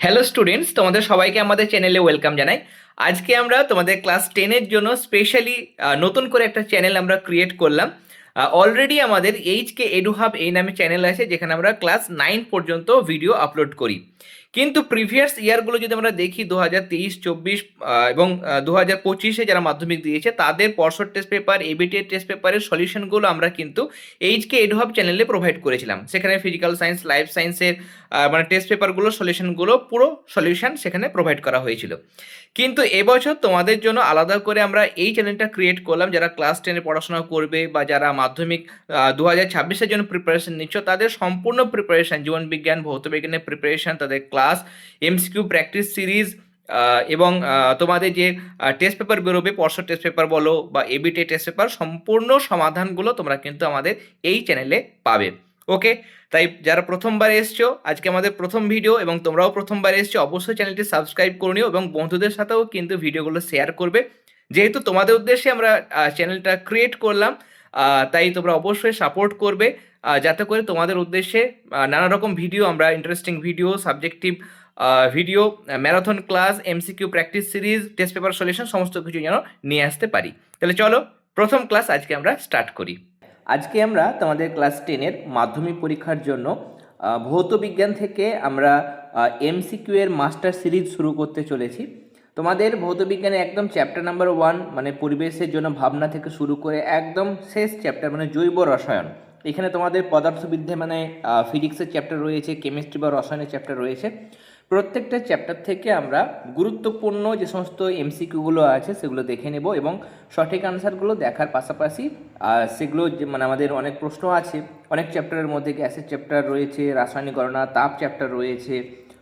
Hello students তোমাদের সবাইকে আমাদের চ্যানেলে ওয়েলকাম জানাই। আজকে আমরা তোমাদের ক্লাস টেনের জন্য স্পেশালি নতুন করে একটা চ্যানেল আমরা ক্রিয়েট করলাম। অলরেডি আমাদের এইচ কে এডু হাব এই নামে চ্যানেল আছে, যেখানে আমরা ক্লাস নাইন পর্যন্ত ভিডিও আপলোড করি। কিন্তু প্রিভিয়াস ইয়ারগুলো যদি আমরা দেখি দু হাজার তেইশ, চব্বিশ এবং দু হাজার পঁচিশে যারা মাধ্যমিক দিয়েছে, তাদের পরশোর টেস্ট পেপার এবিটি টেস্ট পেপারের সলিউশনগুলো আমরা কিন্তু এইচকে এডহব চ্যানেলে প্রোভাইড করেছিলাম। সেখানে ফিজিক্যাল সায়েন্স লাইফ সায়েন্সের মানে টেস্ট পেপারগুলো সলিউশনগুলো পুরো সলিউশন সেখানে প্রোভাইড করা হয়েছিল। কিন্তু এবছর তোমাদের জন্য আলাদা করে আমরা এই চ্যানেলটা ক্রিয়েট করলাম, যারা ক্লাস টেনে পড়াশোনা করবে বা যারা মাধ্যমিক দু হাজার ছাব্বিশের জন্য প্রিপারেশন নিচ্ছ, তাদের সম্পূর্ণ প্রিপারেশন জীবন বিজ্ঞান, ভৌত বিজ্ঞানের প্রিপারেশন তাদের ক্লাস এমসিকিউ প্র্যাকটিস সিরিজ এবং তোমাদের যে টেস্ট পেপার বেরোবে, পরশো টেস্ট পেপার বলো বা এবিটি টেস্ট পেপার সম্পূর্ণ সমাধানগুলো তোমরা কিন্তু আমাদের এই চ্যানেলে পাবে। ওকে তাই যারা প্রথমবার এসছো, আজকে আমাদের প্রথম ভিডিও এবং তোমরাও প্রথমবার এসছো, অবশ্যই চ্যানেলটি সাবস্ক্রাইব করে নিও এবং বন্ধুদের সাথেও কিন্তু ভিডিওগুলো শেয়ার করবে। যেহেতু তোমাদের উদ্দেশ্যে আমরা চ্যানেলটা ক্রিয়েট করলাম তাই তোমরা অবশ্যই সাপোর্ট করবে যাতে করে তোমাদের উদ্দেশ্যে নানা রকম ভিডিও আমরা interesting video subjective video marathon class MCQ practice series test paper solution সমস্ত কিছু যেন নিয়ে আসতে পারি। তাহলে চলো, প্রথম ক্লাস আজকে আমরা স্টার্ট করি। আজকে আমরা তোমাদের ক্লাস টেনের মাধ্যমিক পরীক্ষার জন্য ভৌত বিজ্ঞান থেকে আমরা এমসিকিউ এর মাস্টার সিরিজ শুরু করতে চলেছি। তোমাদের ভৌত বিজ্ঞানে একদম চ্যাপ্টার নাম্বার ওয়ান মানে পরিবেশের জন্য ভাবনা থেকে শুরু করে একদম শেষ চ্যাপ্টার মানে জৈব রসায়ন। এখানে তোমাদের পদার্থবিদ্যা মানে ফিজিক্সের চ্যাপ্টার রয়েছে কেমিস্ট্রি বা রসায়নের চ্যাপ্টার রয়েছে। প্রত্যেকটা চ্যাপ্টার থেকে আমরা গুরুত্বপূর্ণ যে সমস্ত এমসিকিউগুলো আছে সেগুলো দেখে নেব এবং সঠিক আনসারগুলো দেখার পাশাপাশি সেগুলো মানে আমাদের অনেক প্রশ্ন আছে। অনেক চ্যাপ্টারের মধ্যে গ্যাসের চ্যাপ্টার রয়েছে, রাসায়নিক গণনা, তাপ চ্যাপ্টার রয়েছে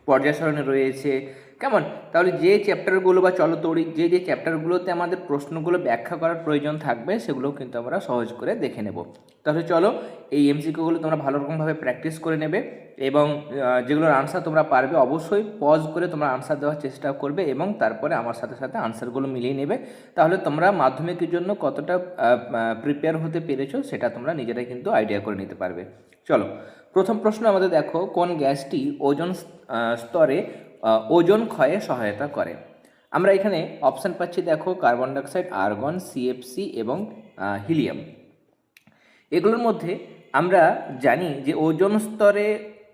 পর্যায় রয়েছে কেমন? তাহলে যে চ্যাপ্টারগুলো বা চলতড়ি, যে যে চ্যাপ্টারগুলোতে আমাদের প্রশ্নগুলো ব্যাখ্যা করার প্রয়োজন থাকবে সেগুলো কিন্তু আমরা সহজ করে দেখে নেব। তাহলে চলো, এই এমসিকিউগুলো তোমরা ভালো রকমভাবে প্র্যাকটিস করে নেবে এবং যেগুলোর আনসার তোমরা পারবে অবশ্যই পজ করে তোমরা আনসার দেওয়ার চেষ্টা করবে এবং তারপরে আমার সাথে সাথে আনসারগুলো মিলিয়ে নেবে। তাহলে তোমরা মাধ্যমিকের জন্য কতটা প্রিপেয়ার হতে পেরেছ সেটা তোমরা নিজেরাই কিন্তু আইডিয়া করে নিতে পারবে। চলো, প্রথম প্রশ্ন আমাদের দেখো, কোন গ্যাসটি ওজন স্তরে ওজন ক্ষয়ে সহায়তা করে। আমরা এখানে অপশান পাচ্ছি দেখো কার্বন ডাইঅক্সাইড আর্গন সিএফসি এবং হিলিয়াম এগুলোর মধ্যে আমরা জানি যে ওজন স্তরে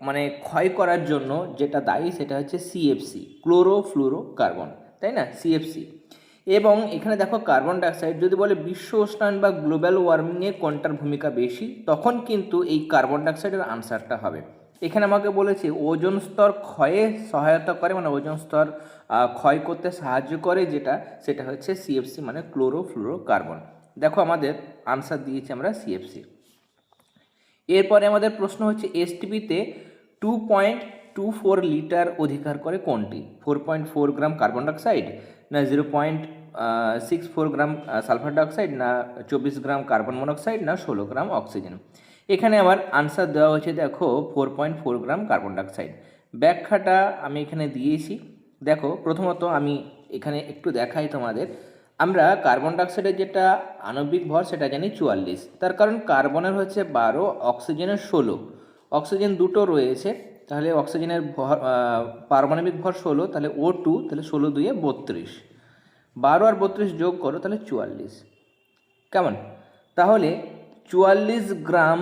মানে ক্ষয় করার জন্য যেটা দায়ী সেটা হচ্ছে সিএফসি ক্লোরোফ্লুরো কার্বন তাই না? সিএফসি এবং এখানে দেখো কার্বন ডাইঅক্সাইড যদি বলে বিশ্ব উষ্ণায়ন বা গ্লোবাল ওয়ার্মিংয়ে কোনটার ভূমিকা বেশি, তখন কিন্তু এই কার্বন ডাইঅক্সাইডের আনসারটা হবে। এখানে আমাকে বলেছে, ওজন স্তর ক্ষয়ে সহায়তা করে মানে ওজন স্তর ক্ষয় করতে সাহায্য করে, যেটা, সেটা হচ্ছে সিএফসি মানে ক্লোরোফ্লুরো কার্বন দেখো আমাদের আনসার দিয়েছি আমরা সিএফসি এরপরে আমাদের প্রশ্ন হচ্ছে এসটিপিতে two point two four litre অধিকার করে কোনটি? Four point four gram carbon dioxide না zero point six four gram sulphur dioxide না চব্বিশ গ্রাম কার্বন মনোক্সাইড না ষোলো গ্রাম অক্সিজেন? এখানে আমার আনসার দেওয়া হয়েছে, দেখো four point four gram carbon dioxide ব্যাখ্যাটা আমি এখানে দিয়েছি। দেখো, প্রথমত আমি এখানে একটু দেখাই তোমাদের। আমরা কার্বন ডাইঅক্সাইডের যেটা আণবিক ভর, সেটা জানি চুয়াল্লিশ। তার কারণ কার্বনের হচ্ছে বারো অক্সিজেনের ষোলো। অক্সিজেন দুটো রয়েছে, তাহলে অক্সিজেনের ভর পারমাণবিক ভর ষোলো, তাহলে ও টু তাহলে ষোলো দুইয়ে বত্রিশ। বারো আর বত্রিশ যোগ করো, তাহলে চুয়াল্লিশ। কেমন? তাহলে চুয়াল্লিশ গ্রাম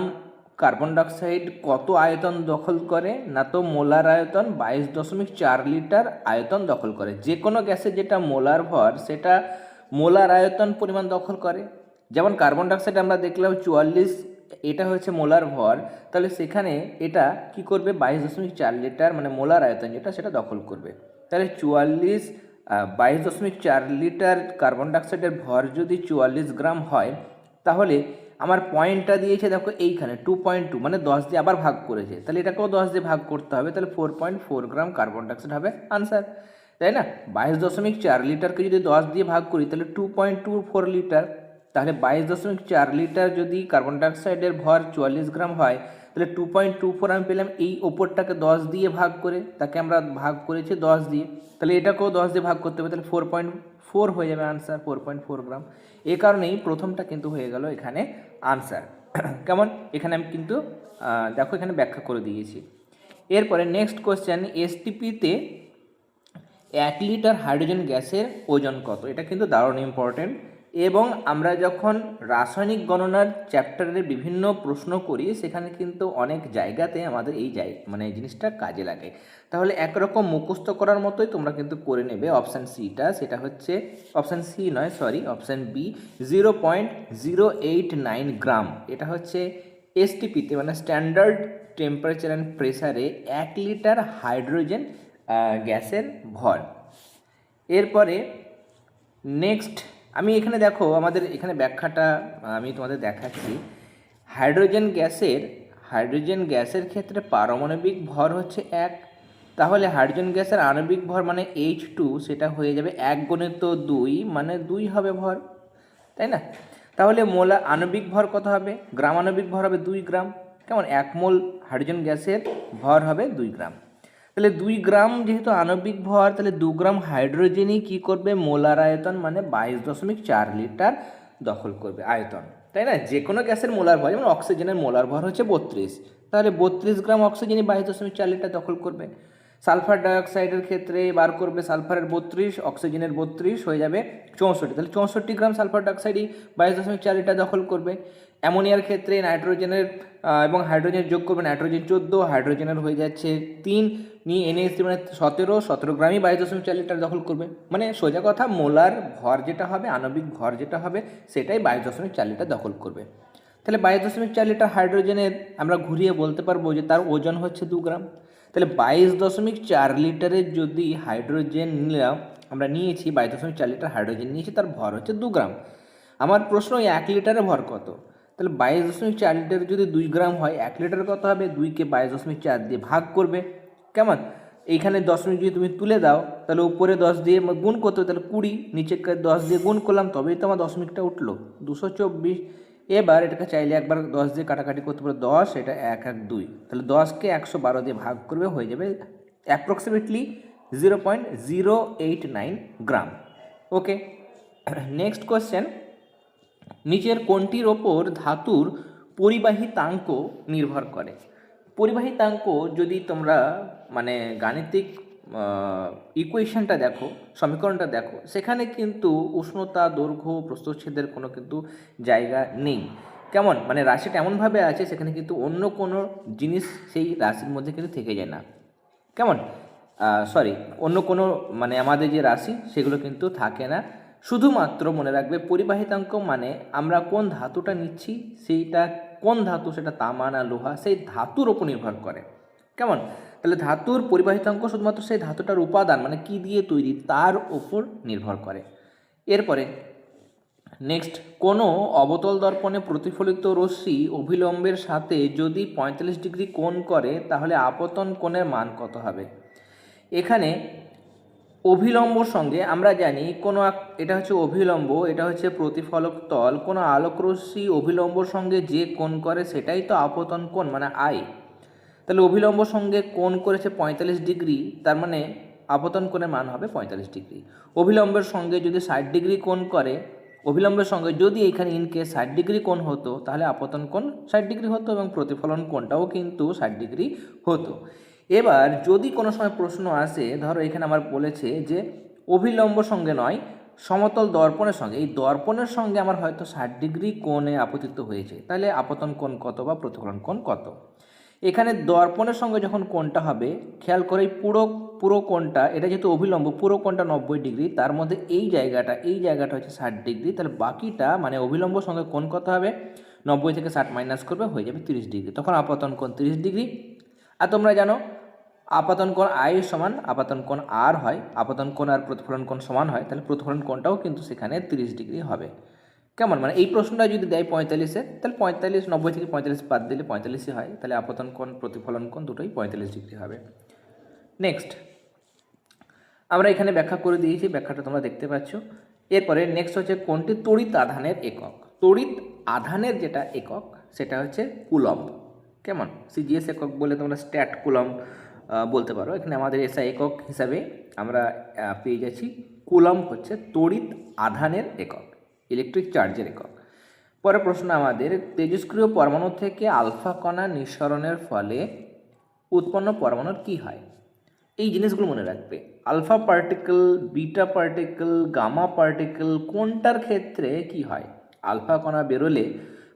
কার্বন ডাইঅক্সাইড কত আয়তন দখল করে? না তো মোলার আয়তন, বাইশ দশমিক চার লিটার আয়তন দখল করে। যে কোনো গ্যাসে যেটা মোলার ভর, সেটা মোলার আয়তন পরিমাণ দখল করে। যেমন কার্বন ডাইঅক্সাইড আমরা দেখলাম চুয়াল্লিশ, এটা হচ্ছে মোলার ভর, তাহলে সেখানে এটা কি করবে? বাইশ দশমিক চার লিটার মানে মোলার আয়তন যেটা, সেটা দখল করবে। তাহলে চুয়াল্লিশ বাইশ দশমিক চার লিটার কার্বন ডাইঅক্সাইডের ভর যদি চুয়াল্লিশ গ্রাম হয়, তাহলে আমার পয়েন্টটা দিয়েছে দেখো এইখানে টু পয়েন্ট টু মানে দশ দিয়ে আবার ভাগ করেছে। তাহলে এটাকেও দশ দিয়ে ভাগ করতে হবে, তাহলে four point four gram carbon dioxide হবে আনসার তাই না? বাইশ দশমিক চার লিটারকে যদি দশ দিয়ে ভাগ করি, তাহলে two point two four litre তাহলে বাইশ দশমিক চার লিটার যদি কার্বন ডাইঅক্সাইডের ভর চুয়াল্লিশ গ্রাম হয়, তাহলে টু পয়েন্ট টু ফোর আমি পেলাম এই ওপরটাকে দশ দিয়ে ভাগ করে, তাকে আমরা ভাগ করেছি দশ দিয়ে, তাহলে এটাকেও দশ দিয়ে ভাগ করতে হবে, তাহলে ফোর পয়েন্ট ফোর হয়ে যাবে answer four point four gram এই কারণেই প্রথমটা কিন্তু হয়ে গেল এখানে আনসার কেমন? এখানে আমি কিন্তু দেখো এখানে ব্যাখ্যা করে দিয়েছি। এরপরে নেক্সট কোশ্চেন এসটিপিতে এক লিটার হাইড্রোজেন গ্যাসের ওজন কত? এটা কিন্তু দারুণ ইম্পর্টেন্ট এবং আমরা যখন রাসায়নিক গণনার চ্যাপ্টারের বিভিন্ন প্রশ্ন করি, সেখানে কিন্তু অনেক জায়গাতে আমাদের এই জায়গা মানে জিনিসটা কাজে লাগে। তাহলে একরকম মুখস্থ করার মতোই তোমরা কিন্তু করে নেবে অপশান সিটা। সেটা হচ্ছে অপশান সি নয়, sorry, option B, zero point zero eight nine gram. এটা হচ্ছে এসটিপিতে মানে স্ট্যান্ডার্ড টেম্পারেচার অ্যান্ড প্রেসারে এক লিটার হাইড্রোজেন গ্যাসের ভর। এরপরে নেক্সট আমি এখানে দেখো আমাদের এখানে ব্যাখ্যাটা, আমি তোমাদের দেখাচ্ছি। হাইড্রোজেন গ্যাসের হাইড্রোজেন গ্যাসের ক্ষেত্রে পারমাণবিক ভর হচ্ছে এক। তাহলে হাইড্রোজেন গ্যাসের আণবিক ভর মানে এইচ টু সেটা হয়ে যাবে এক গণিত দুই মানে দুই হবে ভর, তাই না? তাহলে মোলা আণবিক ভর কত হবে? গ্রাম আণবিক ভর হবে দুই গ্রাম। কেমন? এক মোল হাইড্রোজেন গ্যাসের ভর হবে দুই গ্রাম। তাহলে দুই গ্রাম যেহেতু আণবিক ভর, তাহলে দু গ্রাম হাইড্রোজেনই কী করবে? মোলার আয়তন মানে বাইশ দশমিক চার লিটার দখল করবে আয়তন, তাই না? যে কোনো গ্যাসের মোলার ভর, যেমন অক্সিজেনের মোলার ভর হচ্ছে বত্রিশ, তাহলে বত্রিশ গ্রাম অক্সিজেনই বাইশ দশমিক চার লিটার দখল করবে। সালফার ডাইঅক্সাইডের ক্ষেত্রে বার করবে সালফারের বত্রিশ, অক্সিজেনের বত্রিশ হয়ে যাবে চৌষট্টি, তাহলে চৌষট্টি গ্রাম সালফার ডাইঅক্সাইডই বাইশ দশমিক চার লিটার দখল করবে। অ্যামোনিয়ার ক্ষেত্রে নাইট্রোজেনের এবং হাইড্রোজেন যোগ করবে নাইট্রোজেন চোদ্দ, হাইড্রোজেনের হয়ে যাচ্ছে তিন। নিয়ে এনএসি মানে সতেরো সতেরো গ্রামই বাইশ দশমিক চার লিটার দখল করবে। মানে সোজা কথা, মোলার ভর যেটা হবে, আণবিক ভর যেটা হবে, সেটাই বাইশ দশমিক চার লিটার দখল করবে। তাহলে বাইশ দশমিক চার লিটার হাইড্রোজেনের আমরা ঘুরিয়ে বলতে পারব যে তার ওজন হচ্ছে দু গ্রাম। তাহলে বাইশ দশমিক চার লিটারের যদি হাইড্রোজেন নিলাম, আমরা নিয়েছি বাইশ দশমিক চার লিটার হাইড্রোজেন নিয়েছি, তার ভর হচ্ছে দু গ্রাম। আমার প্রশ্ন, এক লিটারের ভর কত? তাহলে বাইশ দশমিক চার লিটার যদি দুই গ্রাম হয়, এক লিটার কত হবে? দুইকে বাইশ দশমিক চার দিয়ে ভাগ করবে। কেমন? এইখানে দশমিক যদি তুমি তুলে দাও, তাহলে উপরে দশ দিয়ে গুণ করতে তাহলে কুড়ি নিচে দশ দিয়ে গুণ করলাম, তবেই তো আমার দশমিকটা উঠল। দুশো চব্বিশ, এবার এটাকে চাইলে একবার দশ দিয়ে কাটাকাটি করতে পারো। দশ, এটা এক এক, দুই। তাহলে দশকে একশো বারো দিয়ে ভাগ করবে, হয়ে যাবে approximately zero point zero eight nine gram. Okay next question নিচের কোনটির ওপর ধাতুর পরিবাহিতাঙ্ক নির্ভর করে। পরিবাহিতাঙ্ক যদি তোমরা মানে গাণিতিক ইকুয়েশনটা দেখো, সমীকরণটা দেখো, সেখানে কিন্তু উষ্ণতা, দৈর্ঘ্য, প্রস্থচ্ছেদের কোনো কিন্তু জায়গা নেই। কেমন? মানে রাশিটা এমনভাবে আছে, সেখানে কিন্তু অন্য কোনো জিনিস সেই রাশির মধ্যে কিন্তু থেকে যায় না। কেমন? সরি অন্য কোনো মানে আমাদের যে রাশি, সেগুলো কিন্তু থাকে না। শুধুমাত্র মনে রাখবে পরিবাহিতাঙ্ক মানে আমরা কোন ধাতুটা নিচ্ছি, সেইটা কোন ধাতু, সেটা তামা না লোহা, সেই ধাতুর ওপর নির্ভর করে। কেমন? তাহলে ধাতুর পরিবাহিতাঙ্ক শুধুমাত্র সেই ধাতুটার উপাদান মানে কি দিয়ে তৈরি, তার ওপর নির্ভর করে। এরপরে নেক্সট, কোনো অবতল দর্পণে প্রতিফলিত রশ্মি অভিলম্বের সাথে যদি পঁয়তাল্লিশ ডিগ্রি কোণ করে, তাহলে আপতন কোণের মান কত হবে? এখানে অভিলম্বর সঙ্গে আমরা জানি কোনো এটা হচ্ছে অভিলম্ব, এটা হচ্ছে প্রতিফলক তল, কোনো আলোকরশ্মি অভিলম্বর সঙ্গে যে কোণ করে সেটাই তো আপতন কোণ মানে আই। তাহলে অভিলম্ব সঙ্গে কোণ করেছে পঁয়তাল্লিশ ডিগ্রি, তার মানে আপতন কোণের মান হবে পঁয়তাল্লিশ ডিগ্রি। অভিলম্বের সঙ্গে যদি ষাট ডিগ্রি কোণ করে, অভিলম্বের সঙ্গে যদি এখানে ইনকে ষাট ডিগ্রি কোণ হতো, তাহলে আপতন কোণ ষাট ডিগ্রি হতো এবং প্রতিফলন কোণটাও কিন্তু ষাট ডিগ্রি হতো। এবার যদি কোনো সময় প্রশ্ন আসে, ধরো এখানে আমার বলেছে যে অভিলম্ব সঙ্গে নয়, সমতল দর্পণের সঙ্গে। এই দর্পণের সঙ্গে আমার হয়তো ষাট ডিগ্রি কোণে আপতিত হয়েছে। তাহলে আপতন কোণ কত বা প্রতিফলন কোণ কত? এখানে দর্পণের সঙ্গে যখন কোণটা হবে, খেয়াল করে পুরো পুরো কোণটা, এটা যেহেতু অভিলম্ব, পুরো কোণটা নব্বই ডিগ্রি, তার মধ্যে এই জায়গাটা এই জায়গাটা হচ্ছে ষাট ডিগ্রি, তাহলে বাকিটা মানে অভিলম্ব সঙ্গে কোণ কত হবে? নব্বই থেকে ষাট মাইনাস করবে, হয়ে যাবে তিরিশ ডিগ্রি। তখন আপতন কোণ তিরিশ ডিগ্রি। আর তোমরা জানো আপাতন কোণ আই সমান, আপাতন কোণ আর হয়, আপাতন কোণ আর প্রতিফলন কোণ সমান হয়, তাহলে প্রতিফলন কোণটাও কিন্তু সেখানে তিরিশ ডিগ্রি হবে। কেমন? মানে এই প্রশ্নটা যদি দেয় পঁয়তাল্লিশে, তাহলে পঁয়তাল্লিশ, নব্বই থেকে পঁয়তাল্লিশ বাদ দিলে পঁয়তাল্লিশই হয়, তাহলে আপতন কোণ, প্রতিফলন কোণ দুটোই পঁয়তাল্লিশ ডিগ্রি হবে। নেক্সট, আমরা এখানে ব্যাখ্যা করে দিয়েছি, ব্যাখ্যাটা তোমরা দেখতে পাচ্ছ। এরপরে নেক্সট হচ্ছে কোনটি তড়িৎ আধানের একক। তড়িৎ আধানের যেটা একক, সেটা হচ্ছে কুলম্ব। কেমন? সিজিএস একক বলে তোমরা স্ট্যাট কুলম্ব বলতে পারো। এখানে আমাদের এসআই একক হিসাবে আমরা পেয়ে যাচ্ছি। কুলম্ব হচ্ছে তড়িৎ আধানের একক ইলেকট্রিক চার্জের একক। পরের প্রশ্ন আমাদের, তেজস্ক্রিয় পরমাণু থেকে আলফা কণা নিঃসরণের ফলে উৎপন্ন পরমাণুর কি হয়? এই জিনিসগুলো মনে রাখবে। Alpha particle beta particle gamma particle কোনটার ক্ষেত্রে কি হয়? আলফা কণা বেরোলে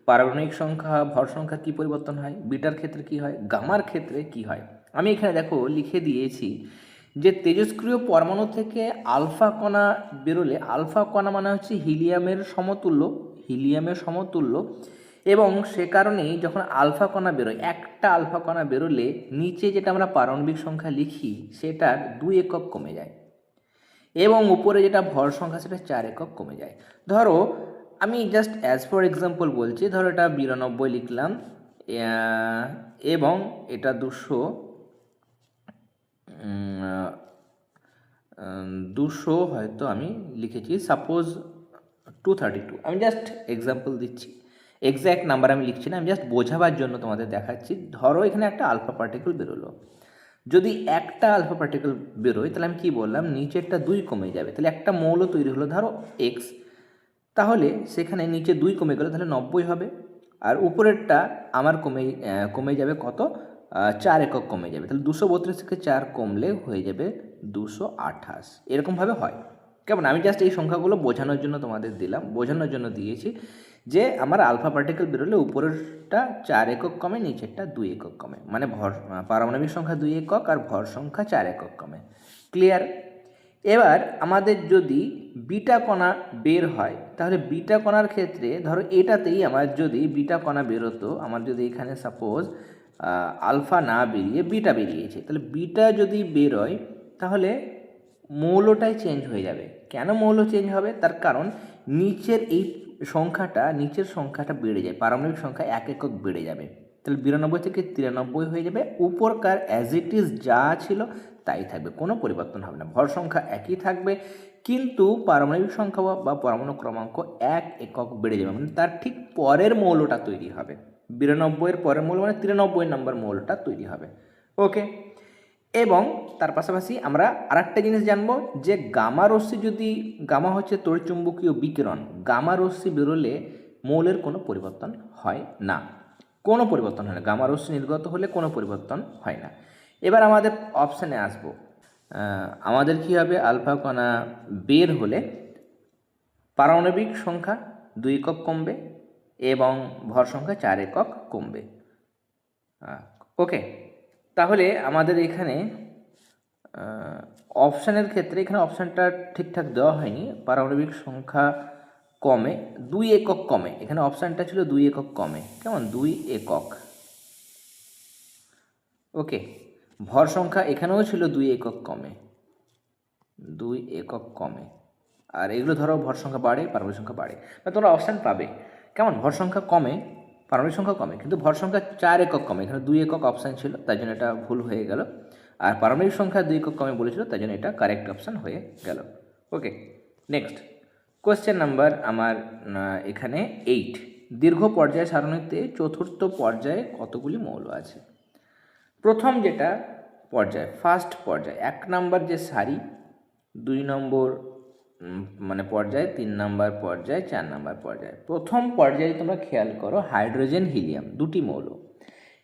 পারমাণবিক সংখ্যা, ভর সংখ্যা কী পরিবর্তন হয়? বিটার ক্ষেত্রে কি হয়? গামার ক্ষেত্রে কি হয়? আমি এখানে দেখো লিখে দিয়েছি যে তেজস্ক্রিয় পরমাণু থেকে আলফা কণা বেরোলে, আলফা কণা মানে হচ্ছে হিলিয়ামের সমতুল্য হিলিয়ামের সমতুল্য, এবং সে কারণেই যখন আলফা কণা বেরোয়, একটা আলফা কণা বেরোলে নিচে যেটা আমরা পারমাণবিক সংখ্যা লিখি সেটার দুই একক কমে যায়। এবং উপরে যেটা ভর সংখ্যা, সেটা চার একক কমে যায়। ধরো, আমি জাস্ট অ্যাজ ফর এক্সাম্পল বলছি, ধরো এটা বিরানব্বই লিখলাম এবং এটা দুশো দুশো হয়তো আমি লিখেছি। সাপোজ টু থার্টি টু আমি জাস্ট এক্সাম্পল দিচ্ছি। এক্স্যাক্ট নাম্বার আমি লিখছি না, আমি জাস্ট বোঝাবার জন্য তোমাদের দেখাচ্ছি। ধরো এখানে একটা আলফা পার্টিকেল বেরোলো। যদি একটা আলফা পার্টিকেল বেরোয়, তাহলে আমি কী বললাম? নিচেরটা দুই কমে যাবে। তাহলে একটা মৌল তৈরি হলো, ধরো এক্স তাহলে সেখানে নিচে দুই কমে গেলে, তাহলে নব্বই হবে। আর উপরেরটা আমার কমে কমে যাবে কত? চার একক কমে যাবে। তাহলে দুশো বত্রিশ থেকে চার কমলে হয়ে যাবে দুশো আঠাশ। এরকমভাবে হয়। কেমন? আমি জাস্ট এই সংখ্যাগুলো বোঝানোর জন্য তোমাদের দিলাম। বোঝানোর জন্য দিয়েছি যে আমার আলফা পার্টিকেল বেরোলে উপরেরটা চার একক কমে, নিচেরটা দুই একক কমে। মানে ভর, পারমাণবিক সংখ্যা দুই একক আর ভর সংখ্যা চার একক কমে। ক্লিয়ার এবার আমাদের যদি বিটা কণা বের হয়, তাহলে বিটা কণার ক্ষেত্রে ধরো এটাতেই আমার যদি বিটা কণা বেরোতো, আমার যদি এখানে সাপোজ আলফা না বেরিয়ে বিটা বেরিয়েছে। তাহলে বিটা যদি বেরোয়, তাহলে মৌলটাই চেঞ্জ হয়ে যাবে। কেন মৌল চেঞ্জ হবে? তার কারণ নিচের এই সংখ্যাটা, নিচের সংখ্যাটা বেড়ে যায়। পারমাণবিক সংখ্যা এক একক বেড়ে যাবে। তাহলে বিরানব্বই থেকে তিরানব্বই হয়ে যাবে। উপরকার অ্যাজ ইট ইজ যা ছিল তাই থাকবে। কোনো পরিবর্তন হবে না। ভর সংখ্যা একই থাকবে। কিন্তু পারমাণবিক সংখ্যা বা- পরমাণু ক্রমাঙ্ক এক একক বেড়ে যাবে। মানে তার ঠিক পরের মৌলটা তৈরি হবে। বিরানব্বইয়ের পরের মৌল মানে তিরানব্বই নম্বর মৌলটা তৈরি হবে। ওকে? এবং তার পাশাপাশি আমরা আরেকটা জিনিস জানব যে গামা রশ্মি যদি, গামা হচ্ছে তড়িৎচুম্বকীয় বিকিরণ, গামা রশ্মি বেরোলে মৌলের কোনো পরিবর্তন হয় না। কোনো পরিবর্তন হয় না। গামা রশ্মি নির্গত হলে কোনো পরিবর্তন হয় না। এবার আমাদের অপশানে আসব। আমাদের কী হবে? আলফা কণা বের হলে পারমাণবিক সংখ্যা দুই একক কমবে এবং ভর সংখ্যা চার একক কমবে। ওকে তাহলে আমাদের এখানে অপশানের ক্ষেত্রে এখানে অপশানটা ঠিকঠাক দেওয়া হয়নি। পারমাণবিক সংখ্যা কমে, দুই একক কমে। এখানে অপশানটা ছিল দুই একক কমে। কেমন? দুই একক। ওকে ভর সংখ্যা এখানেও ছিল দুই একক কমে। দুই একক কমে। আর এগুলো ধরো ভর সংখ্যা বাড়ে, পারমাণবিক সংখ্যা বাড়ে। তোমরা অপশান পাবে। কেমন? ভর সংখ্যা কমে, পারমাণবিক সংখ্যা কমে, কিন্তু ভর সংখ্যা চার একক কমে, এখানে দুই একক অপশান ছিল তাই জন্য এটা ভুল হয়ে গেল। আর পারমাণবিক সংখ্যা দুই একক কমে বলেছিল তাই জন্য এটা কারেক্ট অপশান হয়ে গেল। ওকে নেক্সট কোয়েশ্চেন নাম্বার আমার এখানে এইট দীর্ঘ পর্যায় সারণীতে চতুর্থ পর্যায়ে কতগুলি মৌল আছে? প্রথম যেটা পর্যায় ফার্স্ট পর্যায়, এক নম্বর যে সারি, দুই নম্বর মানে পর্যায়, তিন নাম্বার পর্যায়, চার নাম্বার পর্যায়। প্রথম পর্যায়ে তোমরা খেয়াল করো হাইড্রোজেন, হিলিয়াম, দুটি মৌল।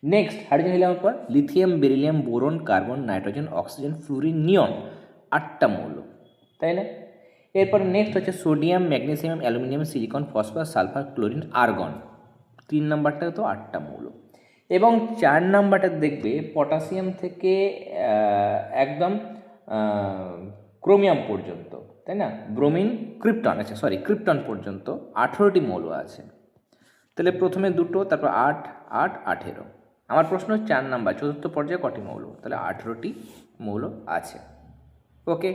নেক্সট হাইড্রোজেন হিলিয়ামের পর lithium, beryllium, boron, carbon, nitrogen, oxygen, fluorine, neon, আটটা মৌল। তাই না? এরপর নেক্সট হচ্ছে sodium, magnesium, aluminium, silicon, phosphorus, sulphur, chlorine, argon. তিন নাম্বারটা তো আটটা মৌল। এবং চার নাম্বারটা দেখবে পটাশিয়াম থেকে একদম ক্রোমিয়াম পর্যন্ত। তাই না? ব্রোমিন ক্রিপ্টন আছে সরি ক্রিপ্টন পর্যন্ত আঠেরোটি মৌল আছে। তাহলে প্রথমে দুটো, তারপর আট আট, আঠেরো। আমার প্রশ্ন হচ্ছে চার নাম্বার, চতুর্থ পর্যায়ে কটি মৌল? তাহলে আঠেরোটি মৌল আছে। ওকে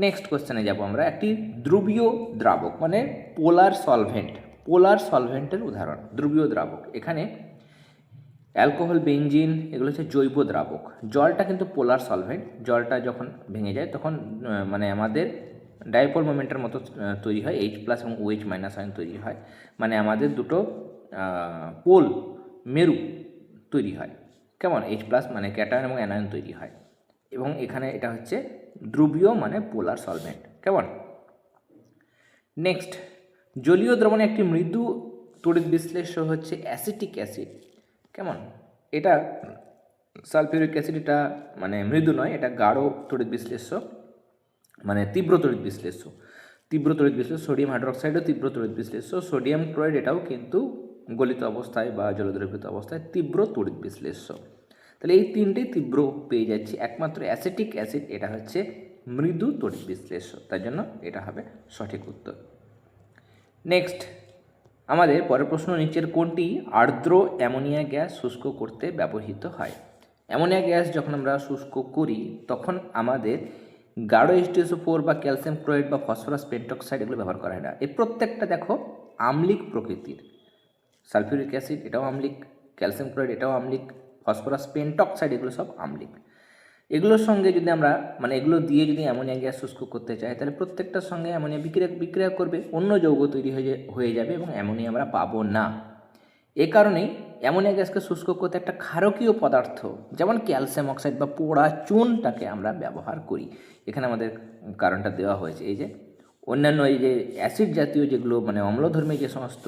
নেক্সট কোশ্চেনে যাব আমরা। একটি ধ্রুবীয় দ্রাবক মানে পোলার সলভেন্ট পোলার সলভেন্টের উদাহরণ, ধ্রুবীয় দ্রাবক। এখানে অ্যালকোহল, বেঞ্জিন, এগুলো হচ্ছে জৈব দ্রাবক। জলটা কিন্তু পোলার সলভেন্ট। জলটা যখন ভেঙে যায়, তখন মানে আমাদের ডাইপোল মোমেন্টের মতো তৈরি হয়। এইচ প্লাস এবং ওএইচ মাইনাস আয়ন তৈরি হয়। মানে আমাদের দুটো পোল, মেরু তৈরি হয়। কেমন? এইচ প্লাস মানে ক্যাটায়ন এবং অ্যানায়ন তৈরি হয়। এবং এখানে এটা হচ্ছে ধ্রুবীয় মানে পোলার সলভেন্ট। কেমন? নেক্সট জলীয় দ্রবণে একটি মৃদু তড়িৎ বিশ্লেষ্য হচ্ছে অ্যাসিটিক অ্যাসিড। কেমন? এটা সালফিউরিক অ্যাসিড, এটা মানে মৃদু নয়, এটা গাঢ় তড়িৎ বিশ্লেষ্য মানে তীব্র তড়িৎ বিশ্লেষ্য। তীব্র তড়িৎ বিশ্লেষ্য, সোডিয়াম হাইড্রোক্সাইডও তীব্র তড়িৎ বিশ্লেষ্য। সোডিয়াম ক্লোরাইড এটাও কিন্তু গলিত অবস্থায় বা জলদ্রবিত অবস্থায় তীব্র তড়িৎ বিশ্লেষ্য। তাহলে এই তিনটেই তীব্র পেয়ে যাচ্ছি। একমাত্র অ্যাসিটিক অ্যাসিড, এটা হচ্ছে মৃদু তড়িৎ বিশ্লেষ্য। তার জন্য এটা হবে সঠিক উত্তর। নেক্সট। আমাদের পরের প্রশ্ন নিচের কোনটি আর্দ্র অ্যামোনিয়া গ্যাস শুষ্ক করতে ব্যবহৃত হয়? অ্যামোনিয়া গ্যাস যখন আমরা শুষ্ক করি, তখন আমাদের গাঢ় H two S O four বা ক্যালসিয়াম ক্লোরাইড বা ফসফরাস পেন্টক্সাইড এগুলো ব্যবহার করা হয় না। এই প্রত্যেকটা দেখো আম্লিক প্রকৃতির। সালফিউরিক অ্যাসিড এটাও আম্লিক, ক্যালসিয়াম ক্লোরাইড এটাও আম্লিক, ফসফরাস পেন্টক্সাইড এগুলো সব আম্লিক। এগুলোর সঙ্গে যদি আমরা মানে এগুলো দিয়ে যদি অ্যামোনিয়া গ্যাস শুষ্ক করতে চাই, তাহলে প্রত্যেকটার সঙ্গে অ্যামোনিয়া বিক্রিয়া বিক্রিয়া করবে, অন্য যৌগ তৈরি হয়ে হয়ে যাবে এবং অ্যামোনিয়া আমরা পাবো না। এ কারণেই অ্যামোনিয়া গ্যাসকে শুষ্ক করতে একটা ক্ষারকীয় পদার্থ, যেমন ক্যালসিয়াম অক্সাইড বা পোড়া চুনটাকে আমরা ব্যবহার করি। এখানে আমাদের কারণটা দেওয়া হয়েছে, এই যে অন্যান্য এই যে অ্যাসিড জাতীয় যেগুলো মানে অম্লধর্মী যে সমস্ত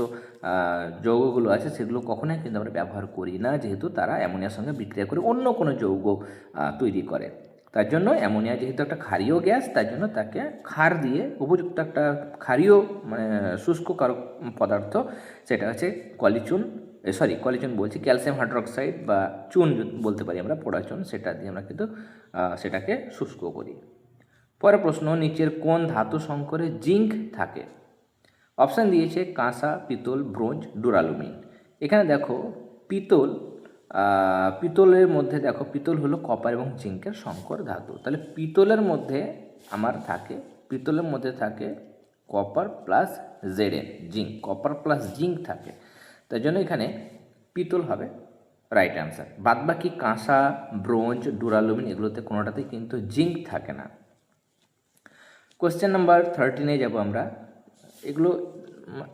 যৌগগুলো আছে, সেগুলো কখনোই কিন্তু আমরা ব্যবহার করি না, যেহেতু তারা অ্যামোনিয়ার সঙ্গে বিক্রিয়া করে অন্য কোনো যৌগ তৈরি করে। তার জন্য অ্যামোনিয়া যেহেতু একটা ক্ষারীয় গ্যাস, তার জন্য তাকে ক্ষার দিয়ে উপযুক্ত একটা ক্ষারীয় মানে শুষ্ক কারক পদার্থ, সেটা হচ্ছে কলিচুন সরি কলিচুন বলছি, ক্যালসিয়াম হাইড্রোক্সাইড বা চুন বলতে পারি আমরা পোড়া চুন সেটা দিয়ে আমরা কিন্তু সেটাকে শুষ্ক করি। পরের প্রশ্ন, নিচের কোন ধাতু সংকরে জিঙ্ক থাকে? অপশান দিয়েছে কাঁসা, পিতল, ব্রোঞ্জ, ডুরালুমিন। এখানে দেখো, পিতল পিতলের মধ্যে দেখো, পিতল হলো কপার এবং জিঙ্কের সংকর ধাতু। তাহলে পিতলের মধ্যে আমার থাকে, পিতলের মধ্যে থাকে copper plus Z N zinc, copper plus zinc থাকে। তার জন্য এখানে পিতল হবে, রাইট অ্যান্সার। বাদবাকি কাঁসা, ব্রোঞ্জ, ডুরালুমিন, এগুলোতে কোনোটাতেই কিন্তু জিঙ্ক থাকে না। কোশ্চেন নাম্বার থার্টিনে যাব আমরা। এগুলো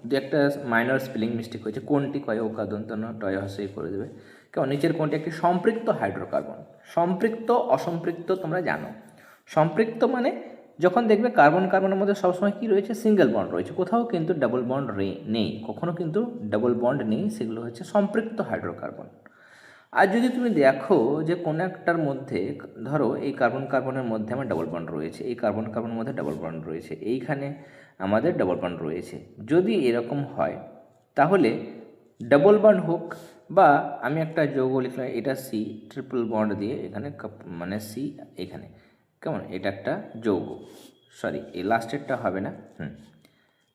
দু একটা মাইনর স্পেলিং মিস্টেক হয়েছে। কোনটি কয় ও কাদন্ত টয় হসেই করে দেবে। কেমন নিচের কোনটি একটি সম্পৃক্ত হাইড্রোকার্বন সম্পৃক্ত, অসম্পৃক্ত তোমরা জানো। সম্পৃক্ত মানে যখন দেখবে কার্বন কার্বনের মধ্যে সবসময় কী রয়েছে? সিঙ্গেল বন্ড রয়েছে। কোথাও কিন্তু ডাবল বন্ড নেই। কখনও কিন্তু ডাবল বন্ড নেই। সেগুলো হচ্ছে সম্পৃক্ত হাইড্রোকার্বন আর যদি তুমি দেখো যে কোনো একটার মধ্যে, ধরো এই কার্বন কার্বনের মধ্যে আমার ডাবল বন্ড রয়েছে, এই কার্বন কার্বনের মধ্যে ডাবল বন্ড রয়েছে, এইখানে আমাদের ডাবল বন্ড রয়েছে। যদি এরকম হয়, তাহলে ডাবল বন্ড হোক বা আমি একটা যৌগ লিখলাম, এটা সি ট্রিপল বন্ড দিয়ে এখানে মানে সি এখানে। কেমন? এটা একটা যৌগ। সরি এই লাস্টেরটা হবে না? হুম।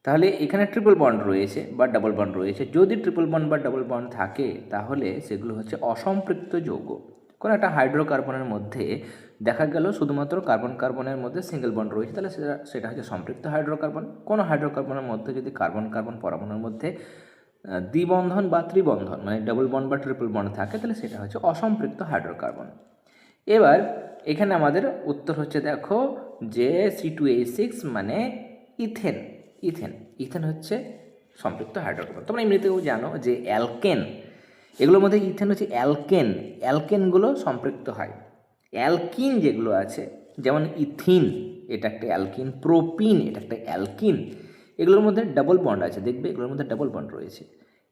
তাহলে এখানে ট্রিপল বন্ড রয়েছে বা ডাবল বন্ড রয়েছে। যদি ট্রিপল বন্ড বা ডাবল বন্ড থাকে, তাহলে সেগুলো হচ্ছে অসম্পৃক্ত যৌগ। কোনো একটা হাইড্রোকার্বনের মধ্যে দেখা গেল শুধুমাত্র কার্বন কার্বনের মধ্যে সিঙ্গেল বন্ড রয়েছে, তাহলে সেটা সেটা হচ্ছে সম্পৃক্ত হাইড্রোকার্বন কোনো হাইড্রোকার্বনের মধ্যে যদি কার্বন কার্বন পরমাণুর মধ্যে দ্বিবন্ধন বা ত্রিবন্ধন মানে ডাবল বন্ড বা ট্রিপল বন্ড থাকে, তাহলে সেটা হচ্ছে অসম্পৃক্ত হাইড্রোকার্বন এবার এখানে আমাদের উত্তর হচ্ছে দেখো যে সি টু এই সিক্স মানে ইথেন। ইথেন। ইথেন হচ্ছে সম্পৃক্ত হাইড্রোকার্বন। তোমরা এমনিতেও জানো যে অ্যালকেন, এগুলোর মধ্যে ইথেন হচ্ছে অ্যালকেন। অ্যালকেনগুলো সম্পৃক্ত হয়। অ্যালকিন যেগুলো আছে, যেমন ইথিন, এটা একটা অ্যালকিন। প্রোপিন, এটা একটা অ্যালকিন। এগুলোর মধ্যে ডাবল বন্ড আছে, দেখবে? এগুলোর মধ্যে ডাবল বন্ড রয়েছে।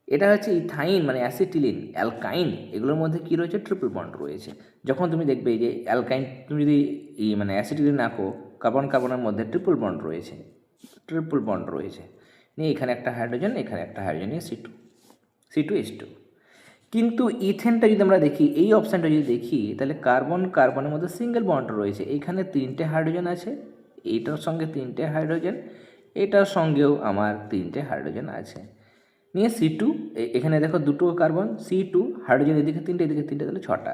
এটা হচ্ছে ইথাইন মানে অ্যাসিটিলিন, অ্যালকাইন। এগুলোর মধ্যে কী রয়েছে? ট্রিপল বন্ড রয়েছে। যখন তুমি দেখবে যে অ্যালকাইন, তুমি যদি মানে অ্যাসিটিলিন আঁকো কার্বন, কার্বনের মধ্যে ট্রিপল বন্ড রয়েছে। ট্রিপল বন্ড রয়েছে। নিয়ে এখানে একটা হাইড্রোজেন এখানে একটা hydrogen C two C two S two কিন্তু ইথেনটা যদি আমরা দেখি, এই অপশানটা যদি দেখি, তাহলে কার্বন কার্বনের মধ্যে সিঙ্গেল বন্ড রয়েছে। এইখানে তিনটে হাইড্রোজেন আছে, এইটার সঙ্গে তিনটে হাইড্রোজেন এটার সঙ্গেও আমার তিনটে হাইড্রোজেন আছে। নিয়ে সি টু এখানে দেখো দুটো কার্বন সি টু হাইড্রোজেন এদিকে তিনটে এদিকে তিনটে, তাহলে ছটা।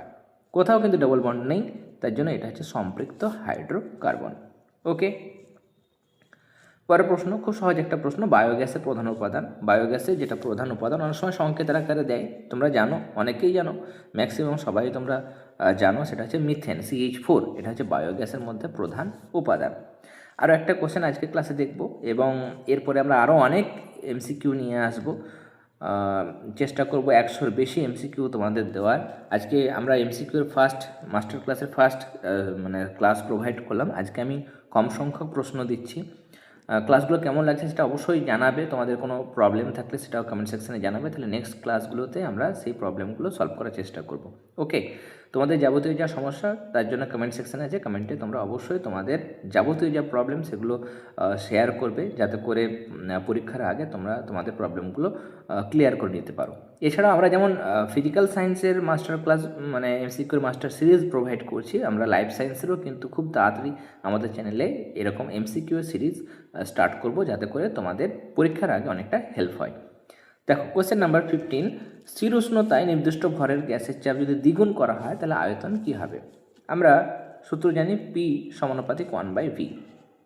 কোথাও কিন্তু ডাবল বন্ড নেই, তার জন্য এটা হচ্ছে সম্পৃক্ত হাইড্রোকার্বন ওকে পরের প্রশ্ন, খুব সহজ একটা প্রশ্ন বায়োগ্যাসের প্রধান উপাদান। বায়োগ্যাসের যেটা প্রধান উপাদান, অনেক সময় সংকেতের আকারে দেয়। তোমরা জানো, অনেকেই জানো ম্যাক্সিমাম সবাই তোমরা জানো, সেটা হচ্ছে মিথেন সিএইচ ফোর এটা হচ্ছে বায়োগ্যাসের মধ্যে প্রধান উপাদান। আরও একটা কোশ্চেন আজকে ক্লাসে দেখব, এবং এরপরে আমরা আরও অনেক এমসিকিউ নিয়ে আসব। চেষ্টা করব একশোর বেশি এমসিকিউ তোমাদের দেওয়ার। আজকে আমরা এমসিকিউর ফার্স্ট মাস্টার ক্লাসের ফার্স্ট মানে ক্লাস প্রোভাইড করলাম। আজকে আমি কম সংখ্যক প্রশ্ন দিচ্ছি। ক্লাসগুলো কেমন লাগছে সেটা অবশ্যই জানাবে। তোমাদের কোনো প্রবলেম থাকলে সেটাও কমেন্ট সেকশানে জানাবে। তাহলে নেক্সট ক্লাসগুলোতে আমরা সেই প্রবলেমগুলো সলভ করার চেষ্টা করব। ওকে তোমাদের যাবতীয় যা সমস্যা, তার জন্য কমেন্ট সেকশানে আছে কমেন্টে তোমরা অবশ্যই তোমাদের যাবতীয় যা প্রবলেম সেগুলো শেয়ার করবে, যাতে করে পরীক্ষার আগে তোমরা তোমাদের প্রবলেমগুলো ক্লিয়ার করে নিতে পারো। এছাড়া আমরা যেমন ফিজিক্যাল সায়েন্সের মাস্টার ক্লাস মানে এমসিকিউর মাস্টার সিরিজ প্রোভাইড করছি, আমরা লাইফ সায়েন্সেরও কিন্তু খুব তাড়াতাড়ি আমাদের চ্যানেলে এরকম এমসিকিউ সিরিজ স্টার্ট করব, যাতে করে তোমাদের পরীক্ষার আগে অনেকটা হেল্প হয়। দেখো কোয়েশ্চেন নাম্বার ফিফটিন স্থির উষ্ণতায় নির্দিষ্ট ভরের গ্যাসের চাপ যদি দ্বিগুণ করা হয়, তাহলে আয়তন কী হবে? আমরা সূত্র জানি পি সমানুপাতিক ওয়ান বাই ভি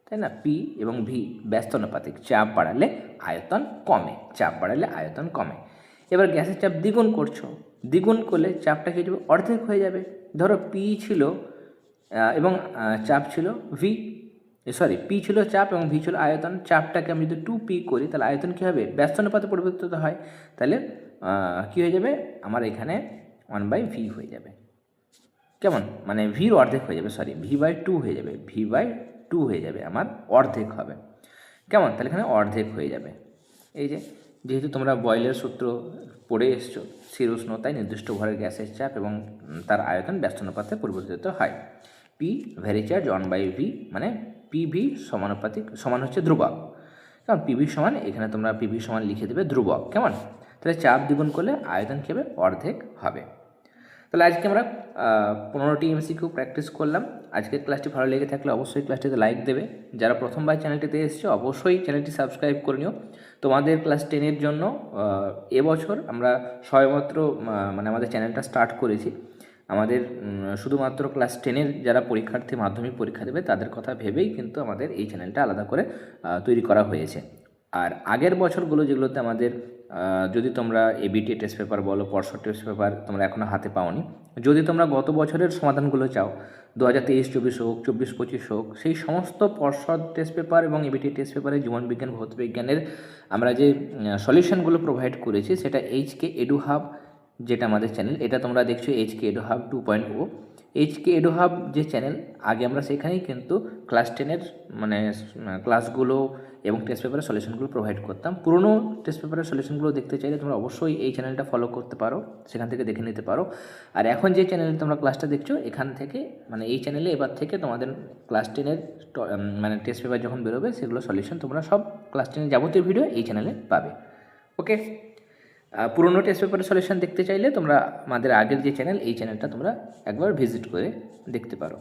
তাই না? পি এবং ভি ব্যস্তানুপাতিক চাপ বাড়ালে আয়তন কমে, চাপ বাড়ালে আয়তন কমে। এবার গ্যাসের চাপ দ্বিগুণ করছ, দ্বিগুণ করলে চাপটা কী যাবে অর্ধেক হয়ে যাবে। ধরো পি ছিল এবং চাপ ছিল ভি সরি পি ছিল চাপ এবং ভি ছিল আয়তন। চাপটাকে আমি যদি টু পি করি, তাহলে আয়তন কী হবে? ব্যস্তানুপাতে পরিবর্তিত হয়। তাহলে কী হয়ে যাবে? আমার এখানে ওয়ান বাই ভি হয়ে যাবে। কেমন? মানে ভির অর্ধেক হয়ে যাবে সরি ভি বাই টু হয়ে যাবে ভি বাই টু হয়ে যাবে, আমার অর্ধেক হবে। কেমন? তাহলে এখানে অর্ধেক হয়ে যাবে। এই যে, যেহেতু তোমরা বয়েলের সূত্র পড়ে এসছো স্থির উষ্ণতায় নির্দিষ্ট ভরের গ্যাসের চাপ এবং তার আয়তন ব্যস্তানুপাতে পরিবর্তিত হয়। P vary charge one by V মানে পি ভি সমানুপাতিক, সমান হচ্ছে ধ্রুবক। কেমন? পিভি সমান, এখানে তোমরা পিভি সমান লিখে দেবে ধ্রুবক। কেমন? তাহলে চাপ দ্বিগুণ করলে আয়তন কী হবে? অর্ধেক হবে। তাহলে আজকে আমরা পনেরোটি এমসিকিউ প্র্যাকটিস করলাম। আজকের ক্লাসটি ভালো লেগে থাকলে অবশ্যই ক্লাসটিতে লাইক দেবে। যারা প্রথমবার চ্যানেলটিতে এসেছে, অবশ্যই চ্যানেলটি সাবস্ক্রাইব করে নিও। তোমাদের ক্লাস টেনের জন্য এবছর আমরা সবেমাত্র মানে আমাদের চ্যানেলটা স্টার্ট করেছি। আমাদের শুধুমাত্র ক্লাস টেনের যারা পরীক্ষার্থী মাধ্যমিক পরীক্ষা দেবে, তাদের কথা ভেবেই কিন্তু আমাদের এই চ্যানেলটা আলাদা করে তৈরি করা হয়েছে। আর আগের বছরগুলো যেগুলোতে আমাদের যদি তোমরা এবিটি টেস্ট পেপার বলো পরশর টেস্ট পেপার তোমরা এখনও হাতে পাওনি। যদি তোমরা গত বছরের সমাধানগুলো চাও দু হাজার তেইশ, চব্বিশ হোক, চব্বিশ, পঁচিশ হোক, সেই সমস্ত পর্ষদ টেস্ট পেপার এবং এবিটি টেস্ট পেপারে জীবন বিজ্ঞান, ভৌত বিজ্ঞানের আমরা যে সলিউশনগুলো প্রোভাইড করেছি, সেটা এইচকে এডু হাব যেটা আমাদের চ্যানেল এটা তোমরা দেখছ HK edu hub two point O HK edu hub যে চ্যানেল আগে আমরা সেখানেই কিন্তু ক্লাস টেনের মানে ক্লাসগুলো এবং টেস্ট পেপারের সলিউশনগুলো প্রোভাইড করতাম। পুরনো টেস্ট পেপারের সলিউশনগুলো দেখতে চাইলে তোমরা অবশ্যই এই চ্যানেলটা ফলো করতে পারো, সেখান থেকে দেখে নিতে পারো। আর এখন যে চ্যানেলে তোমরা ক্লাসটা দেখছ, এখান থেকে মানে এই চ্যানেলে এবার থেকে তোমাদের ক্লাস টেনের মানে টেস্ট পেপার যখন বেরোবে, সেগুলো সলিউশন তোমরা সব ক্লাস টেনের যাবতীয় ভিডিও এই চ্যানেলে পাবে। ওকে পুরোনো টেস্ট পেপারের সলিউশন দেখতে চাইলে তোমরা আমাদের আগের যে চ্যানেল এই চ্যানেলটা তোমরা একবার ভিজিট করে দেখতে পারো।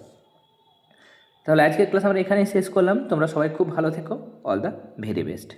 তাহলে আজকের ক্লাস আমরা এখানেই শেষ করলাম। তোমরা সবাই খুব ভালো থেকো। All the very best